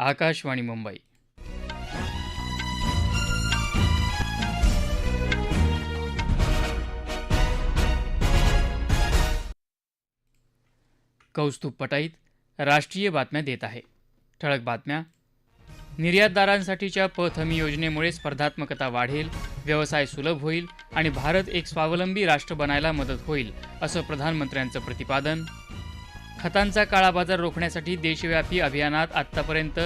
आकाशवाणी मुंबई. कौस्तुभ पटाईत राष्ट्रीय बातम्या देत आहे. ठळक बातम्या. निर्यातदारांसाठीच्या पत हमी योजनेमुळे स्पर्धात्मकता वाढेल व्यवसाय सुलभ होईल आणि भारत एक स्वावलंबी राष्ट्र बनायला मदत होईल असं प्रधानमंत्र्यांचं प्रतिपादन. खतांचा काळाबाजार रोखण्यासाठी देशव्यापी अभियानात आत्तापर्यंत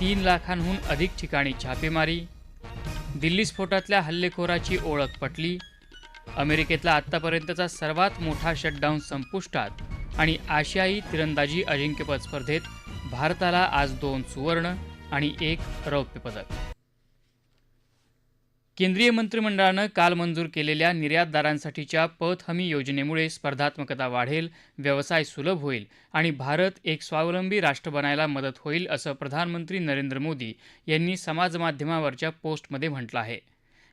तीन लाखांहून अधिक ठिकाणी छापेमारी. दिल्ली स्फोटातल्या हल्लेखोराची ओळख पटली. अमेरिकेतला आत्तापर्यंतचा सर्वात मोठा शटडाऊन संपुष्टात आणि आशियाई तिरंदाजी अजिंक्यपद स्पर्धेत भारताला आज दोन सुवर्ण आणि एक रौप्य पदक. केंद्रीय मंत्रिमंडळानं काल मंजूर केलेल्या निर्यातदारांसाठीच्या पत हमी योजनेमुळे स्पर्धात्मकता वाढेल व्यवसाय सुलभ होईल आणि भारत एक स्वावलंबी राष्ट्र बनायला मदत होईल असं प्रधानमंत्री नरेंद्र मोदी यांनी समाजमाध्यमावरच्या पोस्टमध्ये म्हटलं आहे.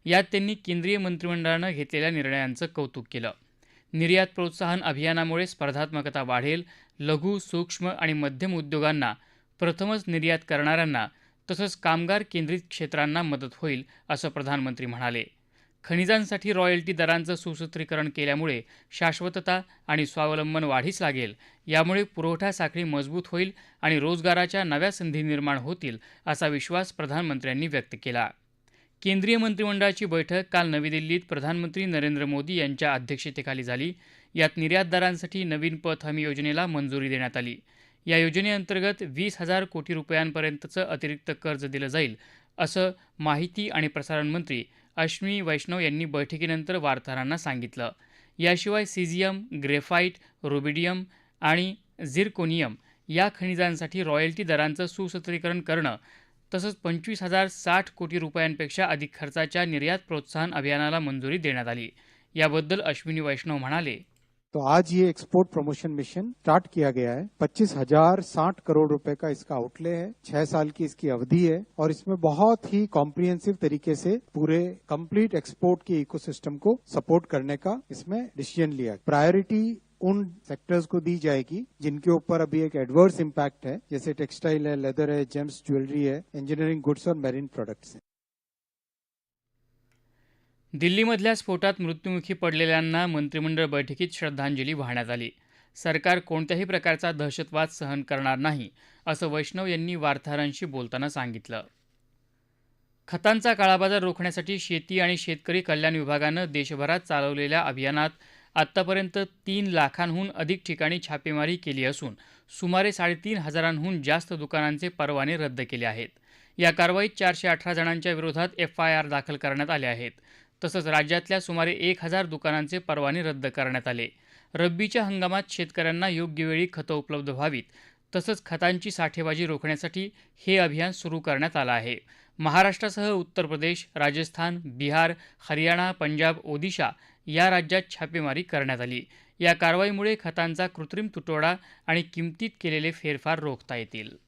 यात त्यांनी केंद्रीय मंत्रिमंडळानं घेतलेल्या निर्णयांचं कौतुक केलं. निर्यात प्रोत्साहन अभियानामुळे स्पर्धात्मकता वाढेल लघु सूक्ष्म आणि मध्यम उद्योगांना प्रथमच निर्यात करणाऱ्यांना तसंच कामगार केंद्रित क्षेत्रांना मदत होईल असं प्रधानमंत्री म्हणाले. खनिजांसाठी रॉयल्टी दरांचं सुसूत्रीकरण केल्यामुळे शाश्वतता आणि स्वावलंबन वाढीस लागेल. यामुळे पुरवठा साखळी मजबूत होईल आणि रोजगाराच्या नव्या संधी निर्माण होतील असा विश्वास प्रधानमंत्र्यांनी व्यक्त केला. केंद्रीय मंत्रिमंडळाची बैठक काल नवी दिल्लीत प्रधानमंत्री नरेंद्र मोदी यांच्या अध्यक्षतेखाली झाली. यात निर्यातदारांसाठी नवीन पत हमी योजनेला मंजुरी देण्यात आली. या योजनेअंतर्गत वीस हजार कोटी रुपयांपर्यंतचं अतिरिक्त कर्ज दिलं जाईल असं माहिती आणि प्रसारण मंत्री अश्विनी वैष्णव यांनी बैठकीनंतर वार्ताहरांना सांगितलं. याशिवाय सिझियम ग्रेफाईट रुबिडियम आणि झिरकोनियम या खनिजांसाठी रॉयल्टी दरांचं सुसत्रीकरण करणं तसंच पंचवीस हजार साठ कोटी रुपयांपेक्षा अधिक खर्चाच्या निर्यात प्रोत्साहन अभियानाला मंजुरी देण्यात आली. याबद्दल अश्विनी वैष्णव म्हणाले. तो आज ये एक्सपोर्ट प्रमोशन मिशन स्टार्ट किया गया है। पच्चीस हज़ार साठ करोड़ रुपए का इसका आउटले है। छह साल की इसकी अवधि है और इसमें बहुत ही कॉम्प्रिहेंसिव तरीके से पूरे कंप्लीट एक्सपोर्ट के इकोसिस्टम को सपोर्ट करने का इसमें डिसीज़न लिया प्रायोरिटी उन सेक्टर्स को दी जाएगी जिनके ऊपर अभी एक एडवर्स इम्पैक्ट है। जैसे टेक्सटाइल है लेदर है जेम्स ज्वेलरी है इंजीनियरिंग गुड्स और मेरीन प्रोडक्ट्स है। दिल्लीमधल्या स्फोटात मृत्युमुखी पडलेल्यांना मंत्रिमंडळ बैठकीत श्रद्धांजली वाहण्यात आली. सरकार कोणत्याही प्रकारचा दहशतवाद सहन करणार नाही असं वैष्णव यांनी वार्ताहरांशी बोलताना सांगितलं. खतांचा काळाबाजार रोखण्यासाठी शेती आणि शेतकरी कल्याण विभागानं देशभरात चालवलेल्या अभियानात आत्तापर्यंत तीन लाखांहून अधिक ठिकाणी छापेमारी केली असून सुमारे साडेतीन हजारांहून जास्त दुकानांचे परवाने रद्द केले आहेत. या कारवाईत चारशे अठरा जणांच्या विरोधात एफ आय आर दाखल करण्यात आले आहेत. तसंच राज्यातल्या सुमारे एक हजार दुकानांचे परवाने रद्द करण्यात आले. रब्बीच्या हंगामात शेतकऱ्यांना योग्य वेळी खतं उपलब्ध व्हावीत. तसंच खतांची साठेबाजी रोखण्यासाठी हे अभियान सुरू करण्यात आलं आहे. महाराष्ट्रासह उत्तर प्रदेश राजस्थान बिहार हरियाणा पंजाब ओदिशा या राज्यात छापेमारी करण्यात आली. या कारवाईमुळे खतांचा कृत्रिम तुटवडा आणि किमतीत केलेले फेरफार रोखता येतील.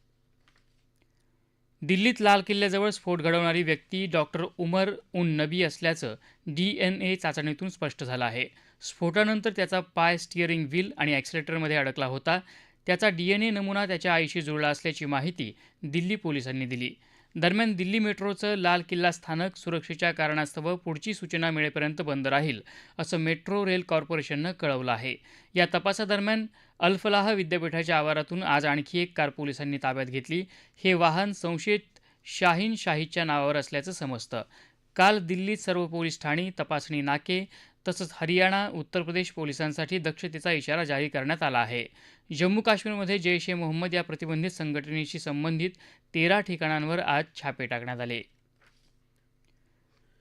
दिल्लीत लाल किल्ल्याजवळ स्फोट घडवणारी व्यक्ती डॉक्टर उमर उन नबी असल्याचं डी एन ए चाचणीतून स्पष्ट झालं आहे. स्फोटानंतर त्याचा पाय स्टिअरिंग व्हील आणि ॲक्सिलेटरमध्ये अडकला होता. त्याचा डी एन ए नमुना त्याच्या आईशी जुळला असल्याची माहिती दिल्ली पोलिसांनी दिली. दरम्यान दिल्ली मेट्रोचं लाल किल्ला स्थानक सुरक्षेच्या कारणास्तव पुढची सूचना मिळेपर्यंत बंद राहील असं मेट्रो रेल कॉर्पोरेशननं कळवलं आहे. या तपासादरम्यान अल्फलाह विद्यापीठाच्या आवारातून आज आणखी एक कार पोलिसांनी ताब्यात घेतली. हे वाहन संशयित शाहीन शाहीदच्या नावावर असल्याचं समजतं. काल दिल्लीत सर्व पोलीस ठाणी तपासणी नाके तसंच हरियाणा उत्तर प्रदेश पोलिसांसाठी दक्षतेचा इशारा जारी करण्यात आला आहे. जम्मू काश्मीरमध्ये जैश ए मोहम्मद या प्रतिबंधित संघटनेशी संबंधित तेरा ठिकाणांवर आज छापे टाकण्यात आले.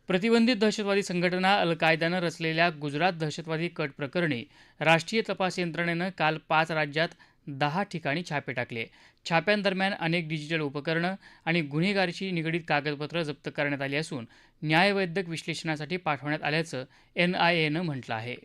प्रतिबंधित दहशतवादी संघटना अल कायदानं रचलेल्या गुजरात दहशतवादी कट प्रकरणी राष्ट्रीय तपास यंत्रणेनं काल पाच राज्यात दहा ठिकाणी छापे टाकले. छाप्यांदरम्यान अनेक डिजिटल उपकरणं आणि गुन्हेगारीशी निगडीत कागदपत्रं जप्त करण्यात आली असून न्यायवैद्यक विश्लेषणासाठी पाठवण्यात आल्याचं एन आय एनं म्हटलं आहे.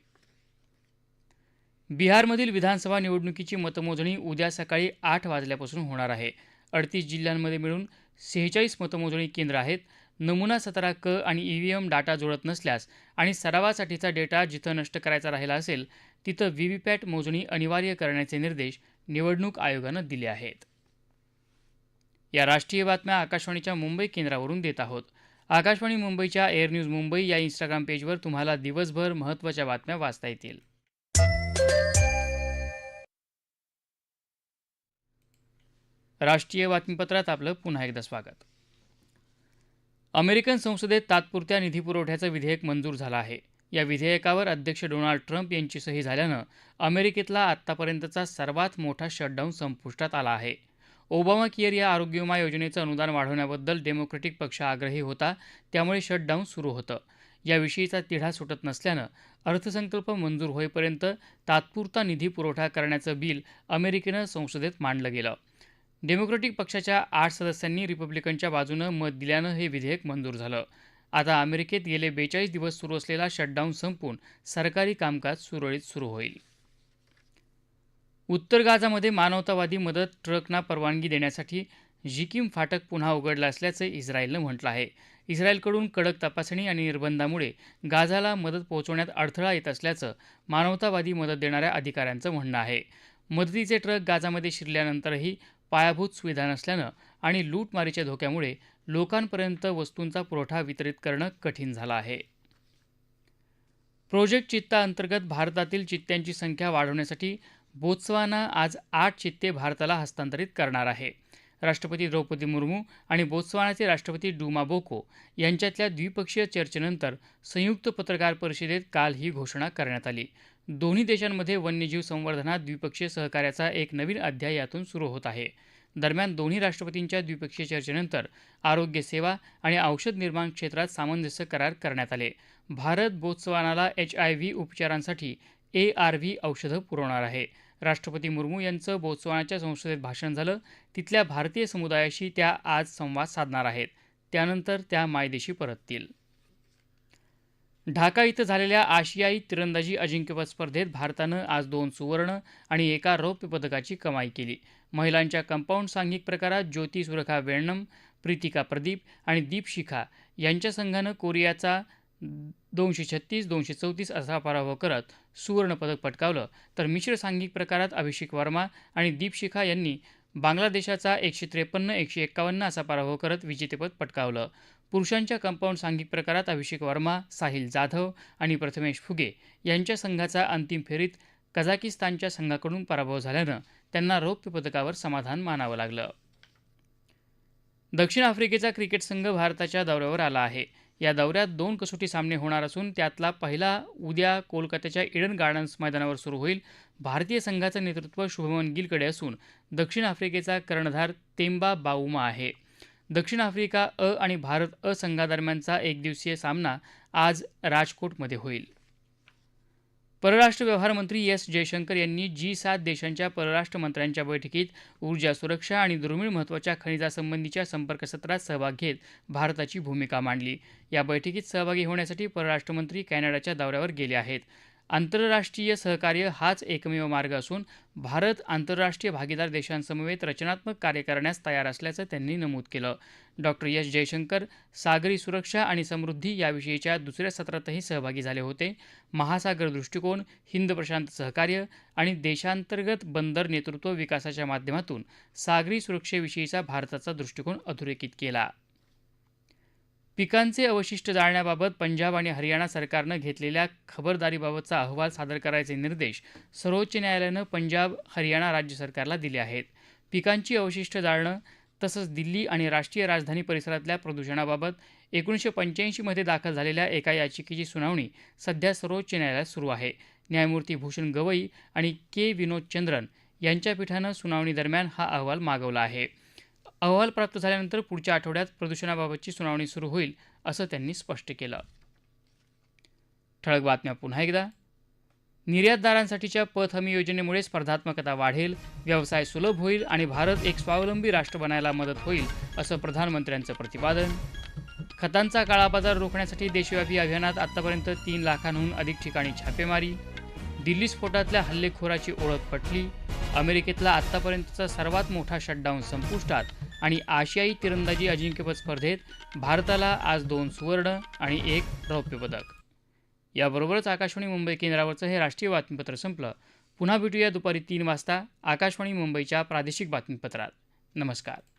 बिहारमधील विधानसभा निवडणुकीची मतमोजणी उद्या सकाळी आठ वाजल्यापासून होणार आहे. अडतीस जिल्ह्यांमध्ये मिळून सेहेचाळीस मतमोजणी केंद्र आहेत. नमुना सतरा क आणि ई व्ही एम डाटा जुळत नसल्यास आणि सरावासाठीचा डेटा जिथं नष्ट करायचा राहिला असेल तिथं व्ही वी पॅट मोजणी अनिवार्य करण्याचे निर्देश निवडणूक आयोगानं दिले आहेत. या राष्ट्रीय बातम्या आकाशवाणीच्या मुंबई केंद्रावरून देत आहोत. आकाशवाणी मुंबईच्या एअर न्यूज मुंबई या इंस्टाग्राम पेजवर तुम्हाला दिवसभर महत्त्वाच्या बातम्या वाचता येतील. राष्ट्रीय बातमीपत्रात आपलं पुन्हा एकदा स्वागत. अमेरिकन संसदेत तात्पुरत्या निधी पुरवठ्याचं विधेयक मंजूर झालं आहे. या विधेयकावर अध्यक्ष डोनाल्ड ट्रम्प यांची सही झाल्यानं अमेरिकेतला आत्तापर्यंतचा सर्वात मोठा शटडाऊन संपुष्टात आला आहे. ओबामा केअर या आरोग्य विमा योजनेचं अनुदान वाढवण्याबद्दल डेमोक्रेटिक पक्ष आग्रही होता त्यामुळे शटडाऊन सुरू होतं. याविषयीचा तिढा सुटत नसल्यानं अर्थसंकल्प मंजूर होईपर्यंत तात्पुरता निधी पुरवठा करण्याचं बिल अमेरिकेनं संसदेत मांडलं गेलं. डेमोक्रेटिक पक्षाच्या आठ सदस्यांनी रिपब्लिकनच्या बाजूनं मत दिल्यानं हे विधेयक मंजूर झालं. आता अमेरिकेत गेले बेचाळीस दिवस सुरू असलेला शटडाऊन संपून सरकारी कामकाज सुरळीत सुरू होईल. उत्तर गाझामध्ये मानवतावादी मदत ट्रकना परवानगी देण्यासाठी जिकीम फाटक पुन्हा उघडलं असल्याचं इस्रायलनं म्हटलं आहे. इस्रायलकडून कडक तपासणी आणि निर्बंधामुळे गाझाला मदत पोहोचवण्यात अडथळा येत असल्याचं मानवतावादी मदत देणाऱ्या अधिकाऱ्यांचं म्हणणं आहे. मदतीचे ट्रक गाझामध्ये शिरल्यानंतरही पायाभूत सुविधा नसल्यानं आणि लूटमारीच्या धोक्यामुळे लोकांपर्यंत वस्तूंचा पुरवठा वितरित करणं कठीण झालं आहे. प्रोजेक्ट चित्ता अंतर्गत भारतातील चित्त्यांची संख्या वाढवण्यासाठी बोत्सवाना आज आठ चित्ते भारताला हस्तांतरित करणार आहे. राष्ट्रपती द्रौपदी मुर्मू आणि बोत्सवानाचे राष्ट्रपती डुमा बोको यांच्यातल्या द्विपक्षीय चर्चेनंतर संयुक्त पत्रकार परिषदेत काल ही घोषणा करण्यात आली. दोन्ही देशांमध्ये वन्यजीव संवर्धनात द्विपक्षीय सहकार्याचा एक नवीन अध्याय यातून सुरू होत आहे. दरम्यान दोन्ही राष्ट्रपतींच्या द्विपक्षीय चर्चेनंतर आरोग्य सेवा आणि औषध निर्माण क्षेत्रात सामंजस्य करार करण्यात आले. भारत बोत्सवानाला एच आय व्ही उपचारांसाठी ए आर व्ही औषधं पुरवणार आहे. राष्ट्रपती मुर्मू यांचं बोत्सवानाच्या संसदेत भाषण झालं. तिथल्या भारतीय समुदायाशी त्या आज संवाद साधणार आहेत. त्यानंतर त्या मायदेशी परततील. ढाका इथं झालेल्या आशियाई तिरंदाजी अजिंक्यपद स्पर्धेत भारतानं आज दोन सुवर्ण आणि एका रौप्य पदकाची कमाई केली. महिलांच्या कंपाऊंड सांघिक प्रकारात ज्योती सुरेखा वेणम प्रीतिका प्रदीप आणि दीपशिखा यांच्या संघानं कोरियाचा दोनशे छत्तीस दोनशे चौतीस असा पराभव करत सुवर्णपदक पटकावलं. तर मिश्र सांघिक प्रकारात अभिषेक वर्मा आणि दीपशिखा यांनी बांगलादेशाचा एकशे त्रेपन्न एकशे एक्कावन्न असा पराभव करत विजेतेपद पटकावलं. पुरुषांच्या कंपाऊंड सांघिक प्रकारात अभिषेक वर्मा साहिल जाधव आणि प्रथमेश फुगे यांच्या संघाचा अंतिम फेरीत कझाकिस्तानच्या संघाकडून पराभव झाल्यानं त्यांना रौप्य पदकावर समाधान मानावं लागलं. दक्षिण आफ्रिकेचा क्रिकेट संघ भारताच्या दौऱ्यावर आला आहे. या दौऱ्यात दोन कसोटी सामने होणार असून त्यातला पहिला उद्या कोलकात्याच्या इडन गार्डन्स मैदानावर सुरू होईल. भारतीय संघाचं नेतृत्व शुभमन गिलकडे असून दक्षिण आफ्रिकेचा कर्णधार तेंबा बाऊमा आहे. दक्षिण आफ्रिका अ आणि भारत अ संघादरम्यानचा एकदिवसीय सामना आज राजकोटमध्ये होईल. परराष्ट्र व्यवहार मंत्री एस जयशंकर यांनी जी सात देशांच्या परराष्ट्र मंत्र्यांच्या बैठकीत ऊर्जा सुरक्षा आणि दुर्मिळ महत्त्वाच्या खनिजासंबंधीच्या संपर्क सत्रात सहभाग घेत भारताची भूमिका मांडली. या बैठकीत सहभागी होण्यासाठी परराष्ट्रमंत्री कॅनडाच्या दौऱ्यावर गेले आहेत. आंतरराष्ट्रीय सहकार्य हाच एकमेव मार्ग असून भारत आंतरराष्ट्रीय भागीदार देशांसमवेत रचनात्मक कार्य करण्यास तयार असल्याचं त्यांनी नमूद केलं. डॉक्टर एस जयशंकर सागरी सुरक्षा आणि समृद्धी याविषयीच्या दुसऱ्या सत्रातही सहभागी झाले होते. महासागर दृष्टिकोन हिंद प्रशांत सहकार्य आणि देशांतर्गत बंदर नेतृत्व विकासाच्या माध्यमातून सागरी सुरक्षेविषयीचा भारताचा दृष्टिकोन अधोरेखित केला. पिकांचे अवशिष्ट जाळण्याबाबत पंजाब आणि हरियाणा सरकारनं घेतलेल्या खबरदारीबाबतचा अहवाल सादर करायचे निर्देश सर्वोच्च न्यायालयानं पंजाब हरियाणा राज्य सरकारला दिले आहेत. पिकांची अवशिष्ट जाळणं तसंच दिल्ली आणि राष्ट्रीय राजधानी परिसरातल्या प्रदूषणाबाबत एकोणीसशे पंच्याऐंशीमध्ये दाखल झालेल्या एका याचिकेची सुनावणी सध्या सर्वोच्च न्यायालयात सुरू आहे. न्यायमूर्ती भूषण गवई आणि के. विनोद चंद्रन यांच्या पीठानं सुनावणीदरम्यान हा अहवाल मागवला आहे. अहवाल प्राप्त झाल्यानंतर पुढच्या आठवड्यात प्रदूषणाबाबतची सुनावणी सुरू होईल असं त्यांनी स्पष्ट केलं. ठळक बातम्या पुन्हा एकदा. निर्यातदारांसाठीच्या पत हमी योजनेमुळे स्पर्धात्मकता वाढेल व्यवसाय सुलभ होईल आणि भारत एक स्वावलंबी राष्ट्र बनायला मदत होईल असं प्रधानमंत्र्यांचं प्रतिपादन. खतांचा काळाबाजार रोखण्यासाठी देशव्यापी अभियानात आतापर्यंत तीन लाखांहून अधिक ठिकाणी छापेमारी. दिल्ली स्फोटातल्या हल्लेखोराची ओळख पटली. अमेरिकेतला आत्तापर्यंतचा सर्वात मोठा शटडाऊन संपुष्टात आणि आशियाई तिरंदाजी अजिंक्यपद स्पर्धेत भारताला आज दोन सुवर्ण आणि एक रौप्य पदक याबरोबरच आकाशवाणी मुंबई केंद्रावरचं हे राष्ट्रीय बातमीपत्र संपलं. पुन्हा भेटूया दुपारी तीन वाजता आकाशवाणी मुंबईच्या प्रादेशिक बातमीपत्रात. नमस्कार.